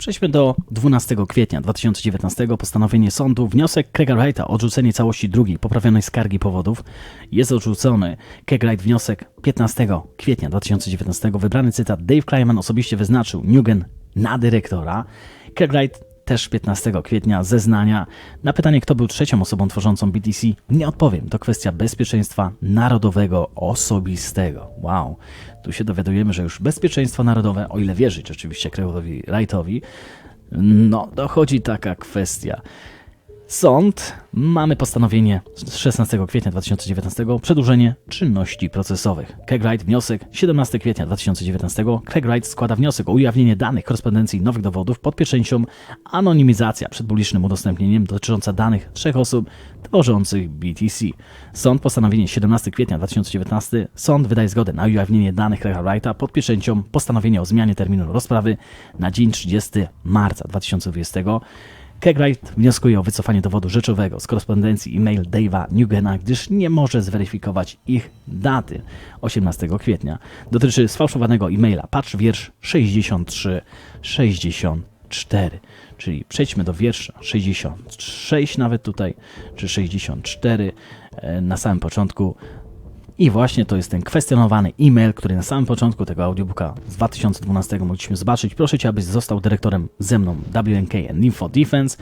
Przejdźmy do 12 kwietnia 2019 postanowienie sądu. Wniosek Craiga Wrighta o odrzucenie całości drugiej poprawionej skargi powodów jest odrzucony. Craig Wright wniosek 15 kwietnia 2019. Wybrany cytat Dave Kleiman osobiście wyznaczył Newgen na dyrektora. Craig Wright też 15 kwietnia zeznania. Na pytanie, kto był trzecią osobą tworzącą BTC, nie odpowiem. To kwestia bezpieczeństwa narodowego, osobistego. Wow, tu się dowiadujemy, że już bezpieczeństwo narodowe, o ile wierzyć oczywiście Craigowi Wrightowi, no dochodzi taka kwestia. Sąd, mamy postanowienie z 16 kwietnia 2019, przedłużenie czynności procesowych. Wright, wniosek 17 kwietnia 2019. Craig Wright składa wniosek o ujawnienie danych korespondencji nowych dowodów pod pieczęcią anonimizacja przed publicznym udostępnieniem dotycząca danych trzech osób tworzących BTC. Sąd, postanowienie 17 kwietnia 2019. Sąd wydaje zgodę na ujawnienie danych Wrighta pod pieczęcią postanowienia o zmianie terminu rozprawy na dzień 30 marca 2020. Kegwright wnioskuje o wycofanie dowodu rzeczowego z korespondencji e-mail Dave'a Nugena, gdyż nie może zweryfikować ich daty 18 kwietnia. Dotyczy sfałszowanego e-maila patrz wiersz 63-64. Czyli przejdźmy do wiersza 66 nawet tutaj, czy 64 e, na samym początku i właśnie to jest ten kwestionowany e-mail, który na samym początku tego audiobooka z 2012 mogliśmy zobaczyć. Proszę Cię, abyś został dyrektorem ze mną WNK Info Defense.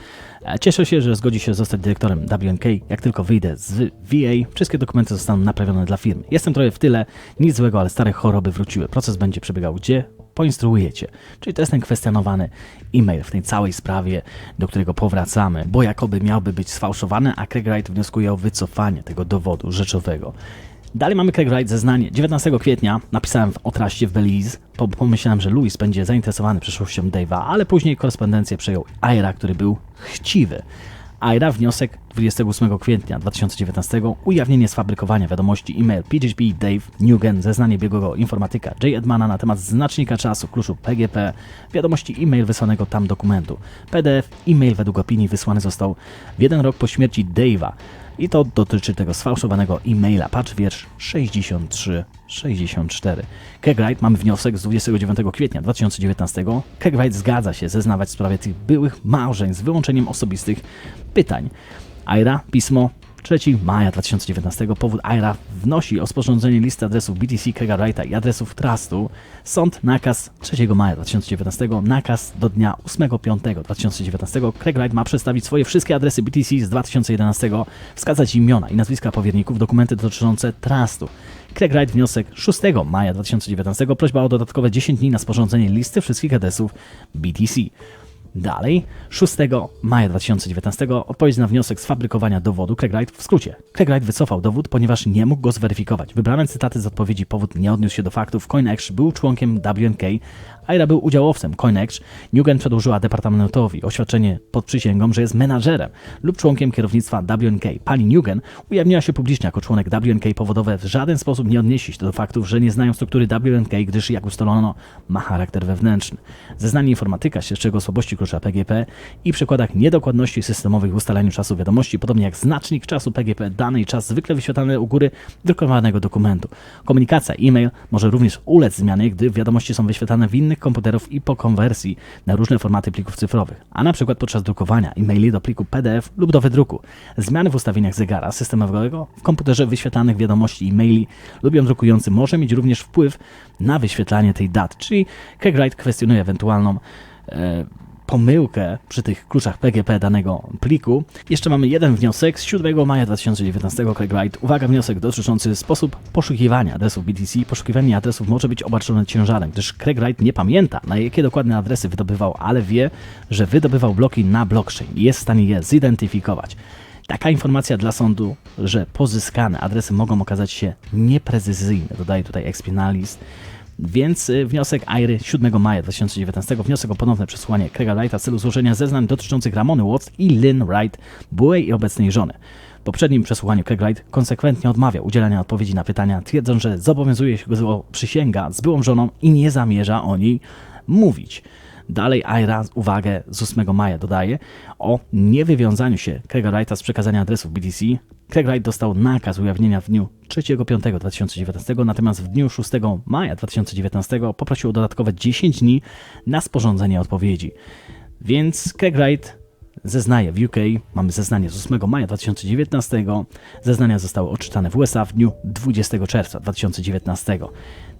E, cieszę się, że zgodzi się zostać dyrektorem WNK. Jak tylko wyjdę z VA, wszystkie dokumenty zostaną naprawione dla firmy. Jestem trochę w tyle, nic złego, ale stare choroby wróciły. Proces będzie przebiegał gdzie? poinstruujecie. Czyli to jest ten kwestionowany e-mail w tej całej sprawie, do którego powracamy, bo jakoby miałby być sfałszowany, a Craig Wright wnioskuje o wycofanie tego dowodu rzeczowego. Dalej mamy Craig Wright zeznanie. 19 kwietnia napisałem o traście w Belize. Pomyślałem, że Louis będzie zainteresowany przyszłością Dave'a, ale później korespondencję przejął Ira, który był chciwy. Aira wniosek 28 kwietnia 2019 ujawnienie sfabrykowania wiadomości e-mail PGP Dave Newgen zeznanie biegłego informatyka J. Edmana na temat znacznika czasu kluczu PGP wiadomości e-mail wysłanego tam dokumentu PDF e-mail według opinii wysłany został w jeden rok po śmierci Dave'a i to dotyczy tego sfałszowanego e-maila. Patrz wiersz 63-64. Kegwright, mamy wniosek z 29 kwietnia 2019. Kegwright zgadza się zeznawać w sprawie tych byłych małżeń z wyłączeniem osobistych pytań. Aira, pismo 3 maja 2019 powód IRA wnosi o sporządzenie listy adresów BTC Craiga Wrighta i adresów Trustu. Sąd nakaz 3 maja 2019, nakaz do dnia 8.5.2019. Craig Wright ma przedstawić swoje wszystkie adresy BTC z 2011, wskazać imiona i nazwiska powierników, dokumenty dotyczące Trustu. Craig Wright wniosek 6 maja 2019, prośba o dodatkowe 10 dni na sporządzenie listy wszystkich adresów BTC. Dalej, 6 maja 2019 odpowiedź na wniosek sfabrykowania dowodu Craig w skrócie. Craig wycofał dowód, ponieważ nie mógł go zweryfikować. Wybrane cytaty z odpowiedzi powód nie odniósł się do faktów. CoinEx był członkiem WNK, Aira był udziałowcem CoinEx. Newgen przedłużyła departamentowi oświadczenie pod przysięgą, że jest menadżerem lub członkiem kierownictwa WNK. Pani Newgen ujawniła się publicznie jako członek WNK powodowe w żaden sposób nie odnieśli się do faktów, że nie znają struktury WNK, gdyż jak ustalono ma charakter wewnętrzny. Zeznanie informatyka czego słabości klucza PGP i przykładach niedokładności systemowych w ustalaniu czasu wiadomości, podobnie jak znacznik czasu PGP, dany i czas zwykle wyświetlany u góry drukowanego dokumentu. Komunikacja e-mail może również ulec zmianie, gdy wiadomości są wyświetlane w innych komputerów i po konwersji na różne formaty plików cyfrowych, a na przykład podczas drukowania e-maili do pliku PDF lub do wydruku. Zmiany w ustawieniach zegara systemowego w komputerze wyświetlanych wiadomości e-maili lub ją drukujący może mieć również wpływ na wyświetlanie tej daty, czyli Craig kwestionuje ewentualną e, pomyłkę przy tych kluczach PGP danego pliku. Jeszcze mamy jeden wniosek z 7 maja 2019 Craig Wright. Uwaga, wniosek dotyczący sposób poszukiwania adresów BTC. Poszukiwanie adresów może być obarczone ciężarem, gdyż Craig Wright nie pamięta, na jakie dokładne adresy wydobywał, ale wie, że wydobywał bloki na blockchain i jest w stanie je zidentyfikować. Taka informacja dla sądu, że pozyskane adresy mogą okazać się nieprecyzyjne, dodaje tutaj Expianalis. Więc y, wniosek Airy 7 maja 2019, wniosek o ponowne przesłuchanie Craiga Wrighta w celu złożenia zeznań dotyczących Ramony Watts i Lynn Wright, byłej i obecnej żony. W poprzednim przesłuchaniu Craig Wright konsekwentnie odmawiał udzielania odpowiedzi na pytania, twierdząc, że zobowiązuje się go przysięga z byłą żoną i nie zamierza o niej mówić. Dalej Aira uwagę z 8 maja dodaje o niewywiązaniu się Craiga Wrighta z przekazania adresów BTC Craig Wright dostał nakaz ujawnienia w dniu 3.5.2019, natomiast w dniu 6 maja 2019 poprosił o dodatkowe 10 dni na sporządzenie odpowiedzi. Więc Craig Wright zeznaje w UK, mamy zeznanie z 8 maja 2019, zeznania zostały odczytane w USA w dniu 20 czerwca 2019.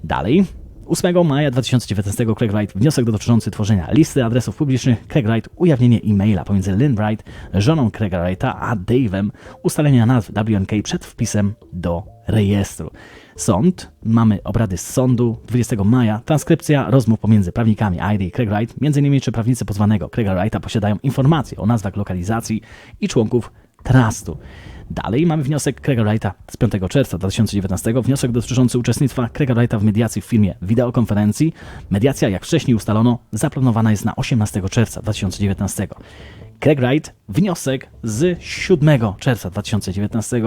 Dalej, 8 maja 2019 Craig Wright wniosek dotyczący tworzenia listy adresów publicznych Craig Wright ujawnienie e-maila pomiędzy Lynn Wright, żoną Craiga Wrighta, a Dave'em, ustalenia nazw WNK przed wpisem do rejestru. Sąd, mamy obrady z sądu 20 maja, transkrypcja rozmów pomiędzy prawnikami Iry i Craig Wright, m.in. czy prawnicy pozwanego Craiga Wrighta posiadają informacje o nazwach lokalizacji i członków trustu. Dalej mamy wniosek Craiga Wrighta z 5 czerwca 2019, wniosek dotyczący uczestnictwa Craiga Wrighta w mediacji w firmie wideokonferencji. Mediacja, jak wcześniej ustalono, zaplanowana jest na 18 czerwca 2019. Craig Wright, wniosek z 7 czerwca 2019.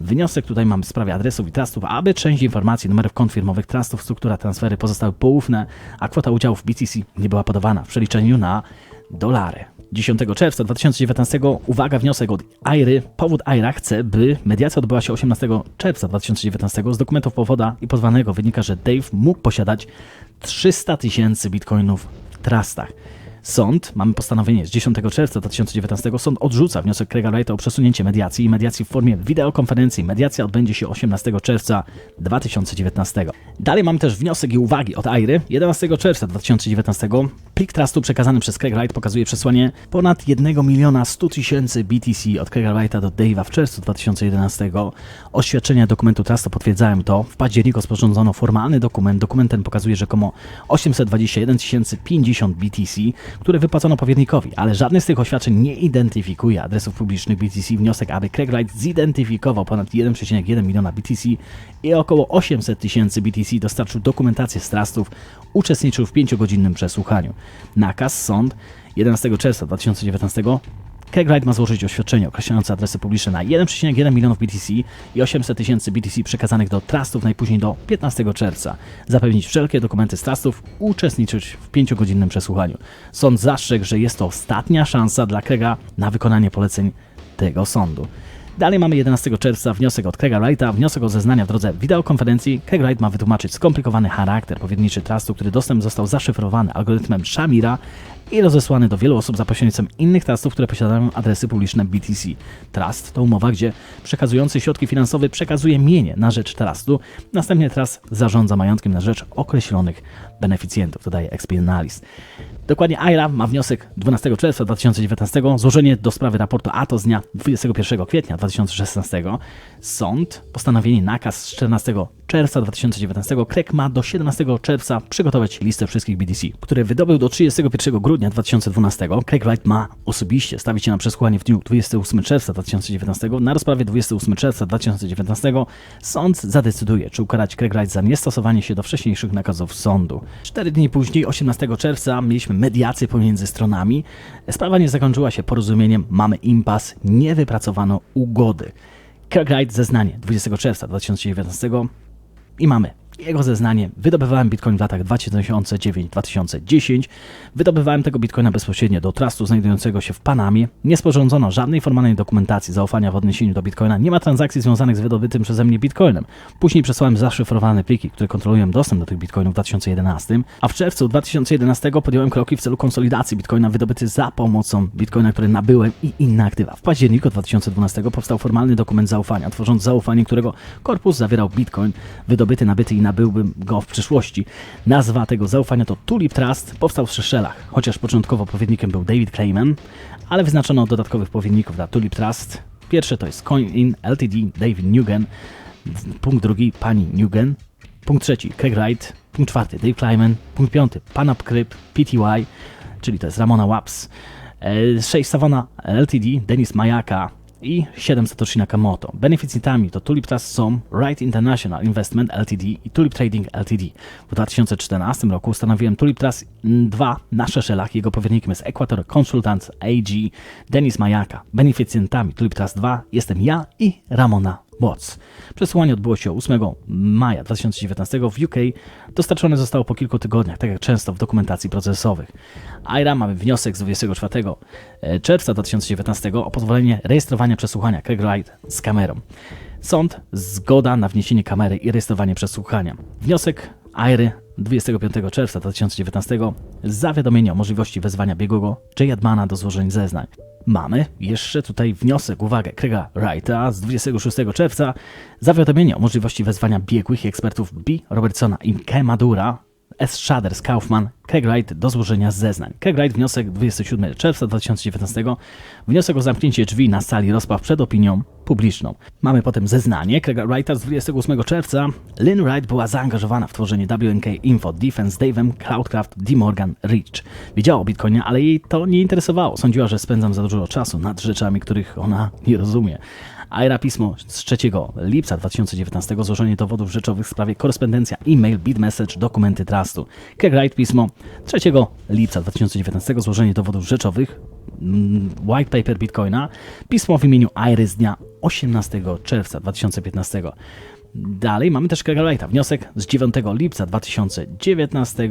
Wniosek tutaj mamy w sprawie adresów i trustów, aby część informacji, numerów kont firmowych, trustów, struktura, transfery pozostały poufne, a kwota udziałów BTC nie była podawana w przeliczeniu na dolary. 10 czerwca 2019, uwaga, wniosek od Airy. Powód Aira chce, by mediacja odbyła się 18 czerwca 2019. Z dokumentów powoda i pozwanego wynika, że Dave mógł posiadać 300 tysięcy bitcoinów w trustach. Sąd, mamy postanowienie z 10 czerwca 2019, sąd odrzuca wniosek Craiga Wrighta o przesunięcie mediacji i mediacji w formie wideokonferencji. Mediacja odbędzie się 18 czerwca 2019. Dalej mamy też wniosek i uwagi od Airy. 11 czerwca 2019 plik trustu przekazany przez Craig Wright pokazuje przesłanie ponad 1 miliona 100 tysięcy BTC od Craiga Wrighta do Dave'a w czerwcu 2011. Oświadczenia dokumentu trustu potwierdzają to. W październiku sporządzono formalny dokument. Dokument ten pokazuje rzekomo 821 050 BTC, które wypłacono powiernikowi, ale żadne z tych oświadczeń nie identyfikuje adresów publicznych BTC. Wniosek, aby Craig Wright zidentyfikował ponad 1,1 miliona BTC i około 800 tysięcy BTC dostarczył dokumentację z trustów, uczestniczył w 5-godzinnym przesłuchaniu. Nakaz sąd 11 czerwca 2019 Wright ma złożyć oświadczenie określające adresy publiczne na 1,1 milionów BTC i 800 tysięcy BTC przekazanych do trustów najpóźniej do 15 czerwca. Zapewnić wszelkie dokumenty z trustów, uczestniczyć w 5-godzinnym przesłuchaniu. Sąd zastrzegł, że jest to ostatnia szansa dla Craiga na wykonanie poleceń tego sądu. Dalej mamy 11 czerwca wniosek od Craiga Wrighta, wniosek o zeznania w drodze wideokonferencji. Craig Wright ma wytłumaczyć skomplikowany charakter powierniczy trustu, który dostęp został zaszyfrowany algorytmem Shamira i rozesłany do wielu osób za pośrednictwem innych trustów, które posiadają adresy publiczne BTC. Trust to umowa, gdzie przekazujący środki finansowe przekazuje mienie na rzecz trustu, następnie trust zarządza majątkiem na rzecz określonych beneficjentów, dodaje XP Analyst. Dokładnie IRA ma wniosek 12 czerwca 2019, złożenie do sprawy raportu ATO z dnia 21 kwietnia 2016. Sąd, postanowienie nakaz z 14 czerwca 2019, Craig ma do 17 czerwca przygotować listę wszystkich BTC, które wydobył do 31 grudnia 2012. Craig Wright ma osobiście stawić się na przesłuchanie w dniu 28 czerwca 2019. Na rozprawie 28 czerwca 2019 sąd zadecyduje, czy ukarać Craig Wright za niestosowanie się do wcześniejszych nakazów sądu. Cztery dni później, 18 czerwca, mieliśmy mediację pomiędzy stronami. Sprawa nie zakończyła się porozumieniem, mamy impas, nie wypracowano ugody. Craig Wright zeznanie 20 czerwca 2019 i mamy jego zeznanie. Wydobywałem bitcoin w latach 2009-2010. Wydobywałem tego bitcoina bezpośrednio do trustu znajdującego się w Panamie. Nie sporządzono żadnej formalnej dokumentacji zaufania w odniesieniu do bitcoina. Nie ma transakcji związanych z wydobytym przeze mnie bitcoinem. Później przesłałem zaszyfrowane pliki, które kontrolują dostęp do tych bitcoinów w 2011, a w czerwcu 2011 podjąłem kroki w celu konsolidacji bitcoina wydobyty za pomocą bitcoina, który nabyłem i inne aktywa. W październiku 2012 powstał formalny dokument zaufania, tworząc zaufanie, którego korpus zawierał bitcoin wydobyty, nabyty i nabyłbym go w przyszłości. Nazwa tego zaufania to Tulip Trust, powstał w Seychellach, chociaż początkowo powiernikiem był David Clayman, ale wyznaczono dodatkowych powierników dla Tulip Trust. Pierwsze to jest CoinIn Ltd. David Newgen, punkt drugi pani Newgen, punkt trzeci Craig Wright, punkt czwarty Dave Clayman, punkt piąty PanUpCrypt Pty, czyli to jest Ramona Waps, 6 e, Savannah Ltd. Denis Majaka, i 7 Satoshi Nakamoto. Beneficjentami to Tulip Trust są Wright International Investment Ltd. i Tulip Trading Ltd. W 2014 roku ustanowiłem Tulip Trust 2 na Szeszelach. Jego powiernikiem jest Equator Consultants AG Denis Majaka. Beneficjentami Tulip Trust 2 jestem ja i Ramona Watts. Przesłuchanie odbyło się 8 maja 2019 w UK. Dostarczone zostało po kilku tygodniach, tak jak często w dokumentacji procesowych. AIRA mamy wniosek z 24 e, czerwca 2019 o pozwolenie rejestrowania przesłuchania Craig Wright z kamerą. Sąd zgoda na wniesienie kamery i rejestrowanie przesłuchania. Wniosek AIRY 25 czerwca 2019 zawiadomienie o możliwości wezwania biegłego J. Do złożenia zeznań. Mamy jeszcze tutaj wniosek, uwagę, Craiga Wrighta z 26 czerwca, zawiadomienie o możliwości wezwania biegłych i ekspertów B. Robertsona i K. Madura S. Shaders Kaufman, Craig Wright do złożenia zeznań. Craig Wright, wniosek 27 czerwca 2019, wniosek o zamknięcie drzwi na sali rozpraw przed opinią publiczną. Mamy potem zeznanie Craiga Wrighta z 28 czerwca. Lynn Wright była zaangażowana w tworzenie WNK Info Defense Dave'em Cloudcraft D. Morgan Rich. Wiedziała o Bitcoinie, ale jej to nie interesowało. Sądziła, że spędzam za dużo czasu nad rzeczami, których ona nie rozumie. AERA pismo z 3 lipca 2019 złożenie dowodów rzeczowych w sprawie korespondencja e-mail, bit message, dokumenty trustu. Kegrite pismo 3 lipca 2019 złożenie dowodów rzeczowych mm, white paper Bitcoina, pismo w imieniu z dnia 18 czerwca 2015. Dalej mamy też Wrighta, wniosek z 9 lipca 2019.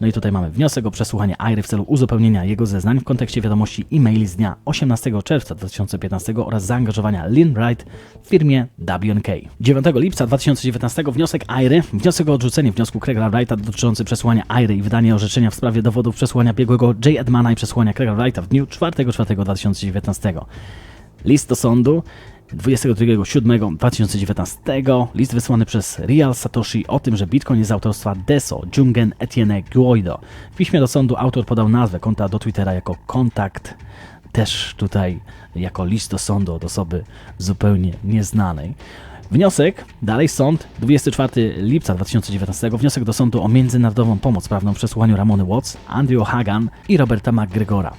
No i tutaj mamy wniosek o przesłuchanie Airy w celu uzupełnienia jego zeznań w kontekście wiadomości e-maili z dnia 18 czerwca 2015 oraz zaangażowania Lynn Wright w firmie WNK. 9 lipca 2019 wniosek Airy, wniosek o odrzucenie wniosku Craiga Wrighta dotyczący przesłuchania Airy i wydanie orzeczenia w sprawie dowodów przesłuchania biegłego J. Edmana i przesłuchania Craiga Wrighta w dniu 4.4.2019. List do sądu 22.07.2019 list wysłany przez Real Satoshi o tym, że Bitcoin jest autorstwa Deso Jungen Etienne Guoido. W piśmie do sądu autor podał nazwę konta do Twittera jako kontakt, też tutaj jako list do sądu od osoby zupełnie nieznanej. Wniosek, dalej sąd, 24 lipca 2019, wniosek do sądu o międzynarodową pomoc prawną w przesłuchaniu Ramony Watts, Andrew Hagan i Roberta McGregora.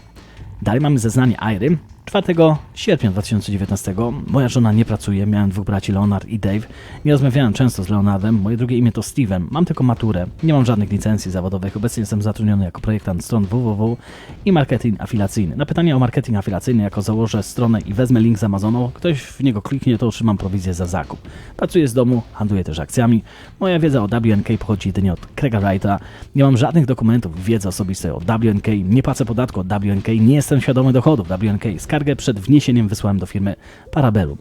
Dalej mamy zeznanie Iry, 4 sierpnia 2019 moja żona nie pracuje, miałem dwóch braci Leonard i Dave. Nie rozmawiałem często z Leonardem, moje drugie imię to Steven. Mam tylko maturę, nie mam żadnych licencji zawodowych. Obecnie jestem zatrudniony jako projektant stron www i marketing afilacyjny. Na pytanie o marketing afilacyjny, jako założę stronę i wezmę link z Amazonu, ktoś w niego kliknie, to otrzymam prowizję za zakup. Pracuję z domu, handluję też akcjami. Moja wiedza o WNK pochodzi jedynie od Craiga Wrighta. Nie mam żadnych dokumentów wiedzy osobistej o WNK, nie płacę podatku od WNK, nie jestem świadomy dochodów WNK. Skargę przed wniesieniem wysłałem do firmy Parabellum.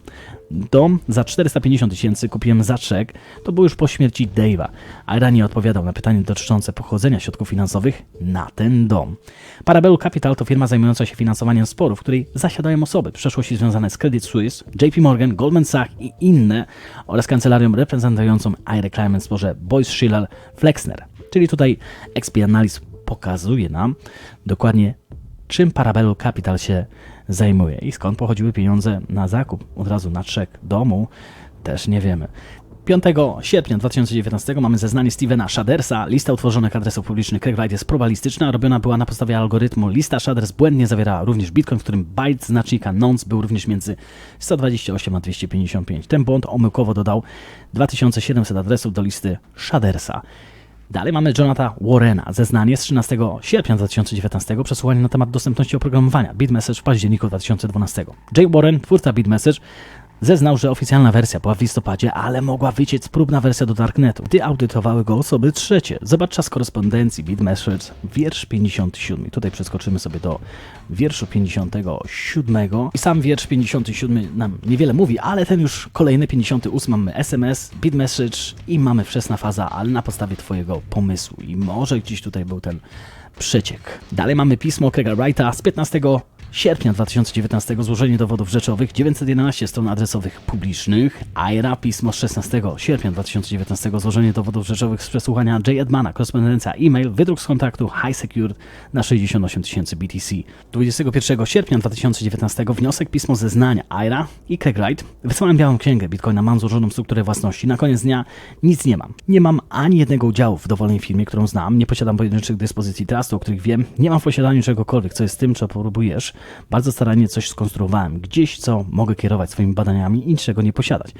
Dom za 450 tysięcy kupiłem za czek, to był już po śmierci Dave'a, a Rani odpowiadał na pytanie dotyczące pochodzenia środków finansowych na ten dom. Parabellum Capital to firma zajmująca się finansowaniem sporów, w której zasiadają osoby w przeszłości związane z Credit Suisse, JP Morgan, Goldman Sachs i inne oraz kancelarią reprezentującą w sporze Boyce Schiller Flexner. Czyli tutaj XP Analyst pokazuje nam dokładnie czym Parabellum Capital się zajmuje i skąd pochodziły pieniądze na zakup od razu na czek domu, też nie wiemy. 5 sierpnia 2019 mamy zeznanie Stevena Shadersa. Lista utworzonych adresów publicznych Craigslist jest probalistyczna. Robiona była na podstawie algorytmu. Lista Shaders błędnie zawiera również bitcoin, w którym byte znacznika nonce był również między 128 a 255. Ten błąd omyłkowo dodał 2700 adresów do listy Shadersa. Dalej mamy Jonathana Warrena, zeznanie z 13 sierpnia 2019, przesłuchanie na temat dostępności oprogramowania BitMessage w październiku 2012. Jay Warren, twórca BitMessage, Zeznał, że oficjalna wersja była w listopadzie, ale mogła wyciec próbna wersja do Darknetu, gdy audytowały go osoby trzecie. Zobacz czas korespondencji BitMessage, wiersz 57. Tutaj przeskoczymy sobie do wierszu 57 i sam wiersz 57 nam niewiele mówi, ale ten już kolejny 58 mamy SMS, BitMessage i mamy wczesna faza, ale na podstawie twojego pomysłu i może gdzieś tutaj był ten przeciek. Dalej mamy pismo Craiga Wrighta z 15 sierpnia 2019 złożenie dowodów rzeczowych 911 stron adresowych publicznych, AIRA pismo z 16 sierpnia 2019 złożenie dowodów rzeczowych z przesłuchania J. Edmana, korespondencja e-mail, wydruk z kontaktu High Secured na 68 tysięcy BTC. 21 sierpnia 2019 wniosek pismo zeznania AIRA i Craig Wright. Wysłałem białą księgę Bitcoina, mam złożoną strukturę własności. Na koniec dnia nic nie mam. Nie mam ani jednego udziału w dowolnej firmie, którą znam, nie posiadam pojedynczych dyspozycji trustu, o których wiem, nie mam w posiadaniu czegokolwiek, co jest tym, co próbujesz Bardzo starannie coś skonstruowałem, gdzieś co mogę kierować swoimi badaniami i niczego nie posiadać.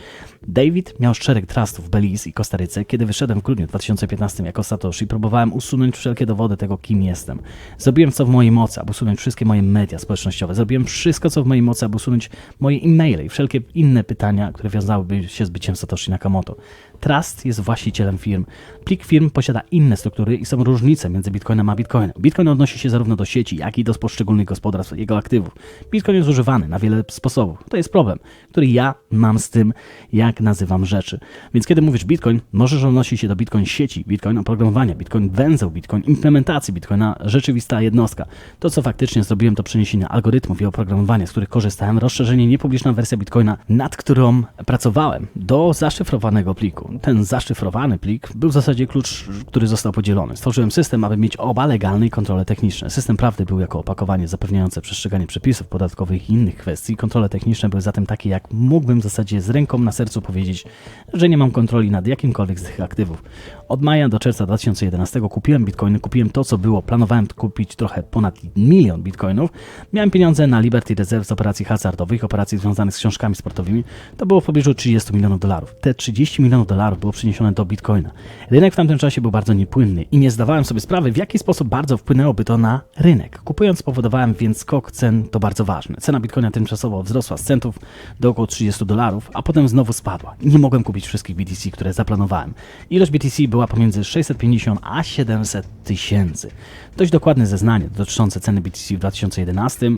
David miał szereg trustów w Belize i Kostaryce. Kiedy wyszedłem w grudniu 2015 jako Satoshi, próbowałem usunąć wszelkie dowody tego, kim jestem. Zrobiłem co w mojej mocy, aby usunąć wszystkie moje media społecznościowe. Zrobiłem wszystko, co w mojej mocy, aby usunąć moje e-maile i wszelkie inne pytania, które wiązałyby się z byciem Satoshi Nakamoto. Trust jest właścicielem firm. Plik firm posiada inne struktury i są różnice między Bitcoinem a Bitcoinem. Bitcoin odnosi się zarówno do sieci, jak i do poszczególnych gospodarstw jego aktywów. Bitcoin jest używany na wiele sposobów. To jest problem, który ja mam z tym, jak nazywam rzeczy. Więc kiedy mówisz Bitcoin, możesz odnosić się do Bitcoin sieci, Bitcoin oprogramowania, Bitcoin węzeł, Bitcoin implementacji, Bitcoina rzeczywista jednostka. To, co faktycznie zrobiłem, to przeniesienie algorytmów i oprogramowania, z których korzystałem, rozszerzenie niepubliczna wersja Bitcoina, nad którą pracowałem, do zaszyfrowanego pliku. Ten zaszyfrowany plik był w zasadzie klucz, który został podzielony. Stworzyłem system, aby mieć oba legalne i kontrole techniczne. System prawdy był jako opakowanie zapewniające przestrzeganie przepisów podatkowych i innych kwestii. Kontrole techniczne były zatem takie, jak mógłbym w zasadzie z ręką na sercu powiedzieć, że nie mam kontroli nad jakimkolwiek z tych aktywów. Od maja do czerwca 2011 kupiłem bitcoiny, kupiłem to, co było. Planowałem kupić trochę ponad milion bitcoinów. Miałem pieniądze na Liberty Reserve z operacji hazardowych, operacji związanych z książkami sportowymi. To było w pobliżu 30 milionów dolarów. Te 30 milionów dolarów było przeniesione do bitcoina. Rynek w tamtym czasie był bardzo niepłynny i nie zdawałem sobie sprawy, w jaki sposób bardzo wpłynęłoby to na rynek. Kupując spowodowałem więc skok cen, to bardzo ważne. Cena bitcoina tymczasowo wzrosła z centów do około 30 dolarów, a potem znowu spadła. Nie mogłem kupić wszystkich BTC, które zaplanowałem. Ilość BTC była pomiędzy 650 a 700 tysięcy. Dość dokładne zeznanie dotyczące ceny BTC w 2011,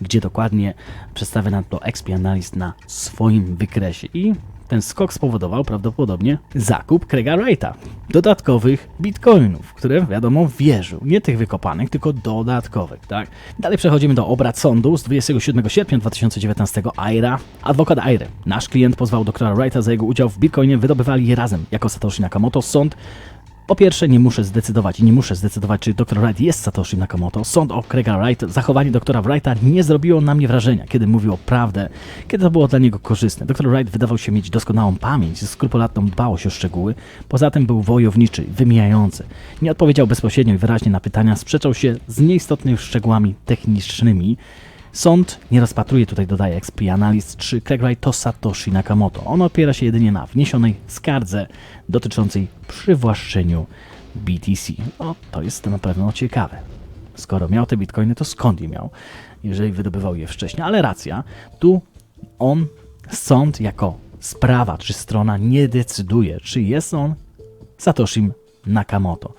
gdzie dokładnie przedstawia nam to XP Analyst na swoim wykresie i ten skok spowodował prawdopodobnie zakup Craiga Wrighta. Dodatkowych bitcoinów, które wiadomo wierzył. Nie tych wykopanych, tylko dodatkowych, tak? Dalej przechodzimy do obrad sądu z 27 sierpnia 2019 Aira. Adwokat Airy. Nasz klient pozwał doktora Wrighta za jego udział w bitcoinie, wydobywali je razem jako Satoshi Nakamoto. Sąd po pierwsze, nie muszę zdecydować i nie muszę zdecydować, czy dr Wright jest Satoshi Nakamoto. Sąd o Craiga Wright, zachowanie doktora Wrighta nie zrobiło na mnie wrażenia, kiedy mówił prawdę, kiedy to było dla niego korzystne. Dr Wright wydawał się mieć doskonałą pamięć, skrupulatną dbałość o szczegóły, poza tym był wojowniczy, wymijający. Nie odpowiedział bezpośrednio i wyraźnie na pytania, sprzeczał się z nieistotnymi szczegółami technicznymi. Sąd nie rozpatruje tutaj, dodaje XP Analyst, czy Craig to Satoshi Nakamoto. On opiera się jedynie na wniesionej skardze dotyczącej przywłaszczeniu BTC. No, to jest na pewno ciekawe. Skoro miał te bitcoiny, to skąd je miał, jeżeli wydobywał je wcześniej? Ale racja, tu on, sąd jako sprawa czy strona nie decyduje, czy jest on Satoshim Nakamoto.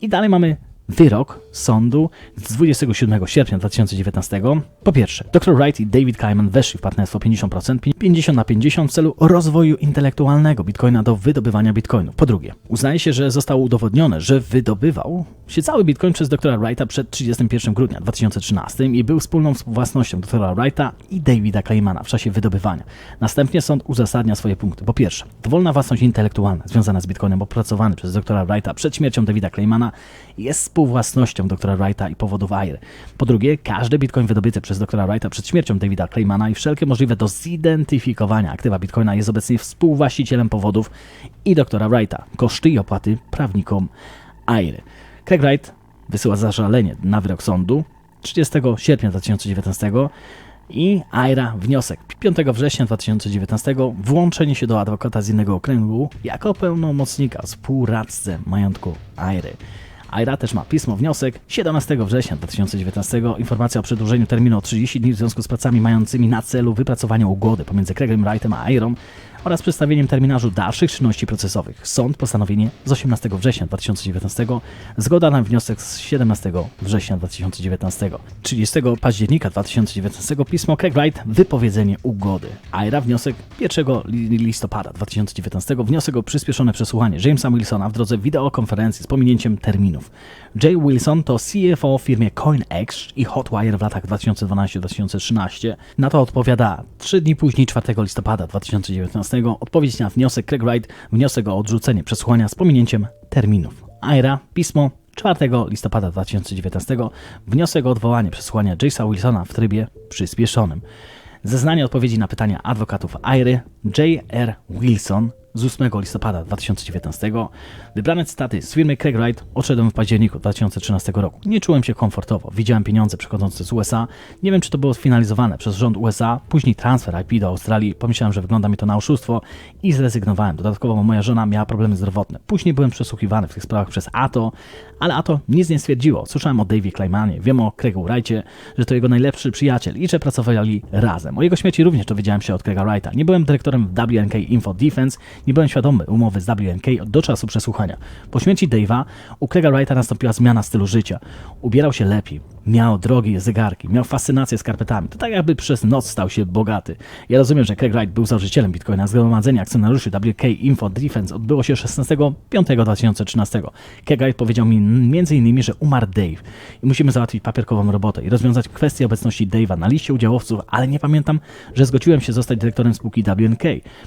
I dalej mamy wyrok sądu z 27 sierpnia 2019. Po pierwsze, Dr. Wright i David Kleiman weszli w partnerstwo 50%, 50 na 50 w celu rozwoju intelektualnego bitcoina do wydobywania bitcoinów. Po drugie, uznaje się, że zostało udowodnione, że wydobywał się cały bitcoin przez Dr. Wrighta przed 31 grudnia 2013 i był wspólną własnością Dr. Wrighta i Davida Kleimana w czasie wydobywania. Następnie sąd uzasadnia swoje punkty. Po pierwsze, dowolna własność intelektualna związana z bitcoinem opracowany przez Dr. Wrighta przed śmiercią Davida Kleimana jest współwłasnością Dr. Wrighta i powodów AIR. Po drugie, każdy bitcoin wydobyty przez Dr. Wrighta przed śmiercią Davida Kleimana i wszelkie możliwe do zidentyfikowania aktywa bitcoina jest obecnie współwłaścicielem powodów i Dr. Wrighta. Koszty i opłaty prawnikom AIR. Craig Wright wysyła zażalenie na wyrok sądu 30 sierpnia 2019 i AIRA wniosek 5 września 2019 włączenie się do adwokata z innego okręgu jako pełnomocnika współradcę majątku AIRY. AIRA też ma pismo wniosek 17 września 2019 informacja o przedłużeniu terminu o 30 dni w związku z pracami mającymi na celu wypracowanie ugody pomiędzy Craigiem Wrightem a AIRą oraz przedstawieniem terminarzu dalszych czynności procesowych. Sąd postanowienie z 18 września 2019, zgoda na wniosek z 17 września 2019. 30 października 2019 pismo Craig wypowiedzenie ugody. AIRA wniosek 1 listopada 2019 wniosek o przyspieszone przesłuchanie Jamesa Wilsona w drodze wideokonferencji z pominięciem terminów. Jay Wilson to CFO firmie CoinEx i Hotwire w latach 2012-2013. Na to odpowiada 3 dni później 4 listopada 2019 odpowiedź na wniosek Craig Wright, wniosek o odrzucenie przesłuchania z pominięciem terminów. AIRA, pismo 4 listopada 2019, wniosek o odwołanie przesłuchania Jace'a Wilsona w trybie przyspieszonym. Zeznanie odpowiedzi na pytania adwokatów AIRY, J.R. Wilson z 8 listopada 2019. Wybrane cytaty z firmy Craig Wright odszedłem w październiku 2013 roku. Nie czułem się komfortowo, widziałem pieniądze przychodzące z USA. Nie wiem, czy to było sfinalizowane przez rząd USA, później transfer IP do Australii. Pomyślałem, że wygląda mi to na oszustwo i zrezygnowałem. Dodatkowo moja żona miała problemy zdrowotne. Później byłem przesłuchiwany w tych sprawach przez ATO, ale ATO nic nie stwierdziło. Słyszałem o Davie Kleinmanie, wiem o Craigu Wrightie, że to jego najlepszy przyjaciel i że pracowali razem. O jego śmierci również dowiedziałem się od Craiga Wrighta. Nie byłem dyrektorem WNK Info Defense, nie byłem świadomy umowy z WNK do czasu przesłuchania. Po śmierci Dave'a u Craiga Wrighta nastąpiła zmiana stylu życia. Ubierał się lepiej, miał drogie zegarki, miał fascynację skarpetami. To tak jakby przez noc stał się bogaty. Ja rozumiem, że Craig Wright był założycielem Bitcoina. Zgromadzenie akcjonariuszy WK Info Defense odbyło się 16.05.2013. Craig Wright powiedział mi m.in., że umarł Dave i musimy załatwić papierkową robotę i rozwiązać kwestię obecności Dave'a na liście udziałowców, ale nie pamiętam, że zgodziłem się zostać dyrektorem spółki WNK.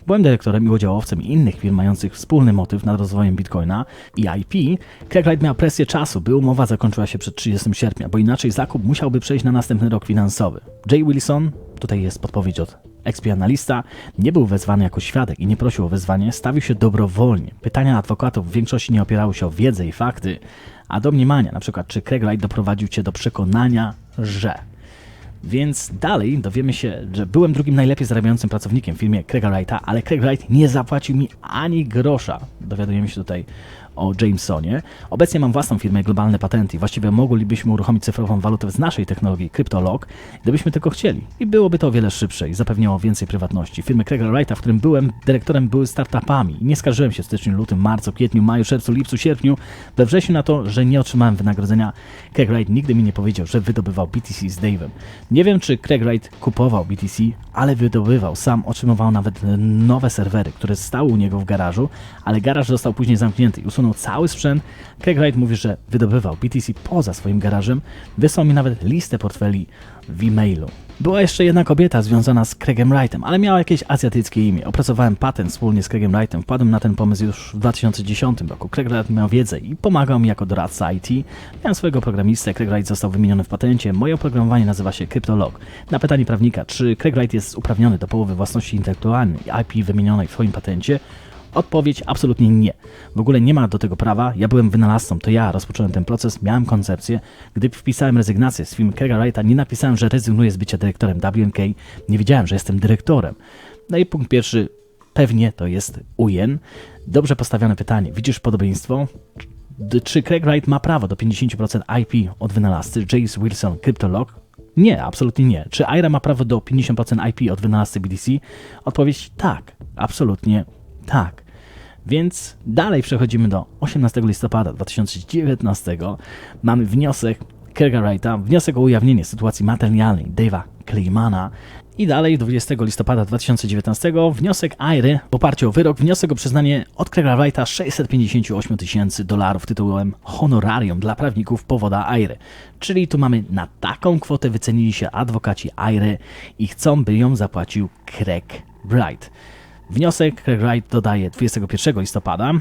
Byłem dyrektorem i udziałowcem innych firm mających wspólny motyw nad rozwojem Bitcoina i IP. Craig Wright miał presję czasu, by umowa zakończyła się przed 30 sierpnia, bo inaczej zakup musiałby przejść na następny rok finansowy. Jay Wilson, tutaj jest podpowiedź od ekspianalista, nie był wezwany jako świadek i nie prosił o wezwanie, stawił się dobrowolnie. Pytania adwokatów w większości nie opierały się o wiedzę i fakty, a domniemania, przykład czy Craig Wright doprowadził cię do przekonania, że... Więc dalej dowiemy się, że byłem drugim najlepiej zarabiającym pracownikiem w firmie Craiga Wrighta, ale Craig Wright nie zapłacił mi ani grosza. Dowiadujemy się tutaj o Jamesonie. Obecnie mam własną firmę Globalne Patenty i właściwie moglibyśmy uruchomić cyfrową walutę z naszej technologii CryptoLock, gdybyśmy tylko chcieli. I byłoby to o wiele szybsze i zapewniało więcej prywatności. Firmy Craiga Wrighta, w którym byłem dyrektorem, były startupami. Nie skarżyłem się w styczniu, lutym, marcu, kwietniu, maju, czerwcu, lipcu, sierpniu, we wrześniu na to, że nie otrzymałem wynagrodzenia. Craig Wright nigdy mi nie powiedział, że wydobywał BTC z Dave'em. Nie wiem, czy Craig Wright kupował BTC, ale wydobywał. Sam otrzymywał nawet nowe serwery, które stały u niego w garażu, ale garaż został później zamknięty i usunął cały sprzęt. Craig Wright mówi, że wydobywał BTC poza swoim garażem. Wysłał mi nawet listę portfeli w e-mailu. Była jeszcze jedna kobieta związana z Craigem Wrightem, ale miała jakieś azjatyckie imię. Opracowałem patent wspólnie z Craigem Wrightem. Wpadłem na ten pomysł już w 2010 roku. Craig Wright miał wiedzę i pomagał mi jako doradca IT. Miałem swojego programistę, Craig Wright został wymieniony w patencie. Moje oprogramowanie nazywa się CryptoLog. Na pytanie prawnika, czy Craig Wright jest uprawniony do połowy własności intelektualnej IP wymienionej w swoim patencie, Odpowiedź absolutnie nie. W ogóle nie ma do tego prawa. Ja byłem wynalazcą, to ja rozpocząłem ten proces, miałem koncepcję. Gdy wpisałem rezygnację z filmu Craiga Wrighta, nie napisałem, że rezygnuję z bycia dyrektorem WNK. Nie wiedziałem, że jestem dyrektorem. No i punkt pierwszy, pewnie to jest ujen. Dobrze postawione pytanie. Widzisz podobieństwo? Czy Craig Wright ma prawo do 50% IP od wynalazcy James Wilson CryptoLock? Nie, absolutnie nie. Czy Aira ma prawo do 50% IP od wynalazcy BTC? Odpowiedź tak, absolutnie tak. Więc dalej przechodzimy do 18 listopada 2019. Mamy wniosek Kerga Wrighta, wniosek o ujawnienie sytuacji materialnej Dave'a Kleimana i dalej 20 listopada 2019 wniosek Airy w oparciu o wyrok, wniosek o przyznanie od Craiga Wrighta 658 tysięcy dolarów tytułem honorarium dla prawników powoda Airy. Czyli tu mamy na taką kwotę wycenili się adwokaci Airy i chcą, by ją zapłacił Craig Wright. Wniosek Craig Wright dodaje 21 listopada.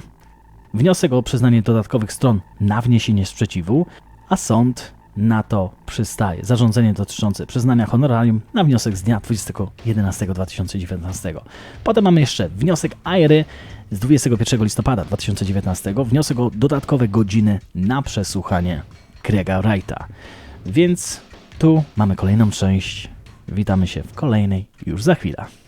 Wniosek o przyznanie dodatkowych stron na wniesienie sprzeciwu, a sąd na to przystaje. Zarządzenie dotyczące przyznania honorarium na wniosek z dnia 20.11.2019. Potem mamy jeszcze wniosek AIRY z 21 listopada 2019. Wniosek o dodatkowe godziny na przesłuchanie Craiga Wrighta. Więc tu mamy kolejną część. Witamy się w kolejnej już za chwilę.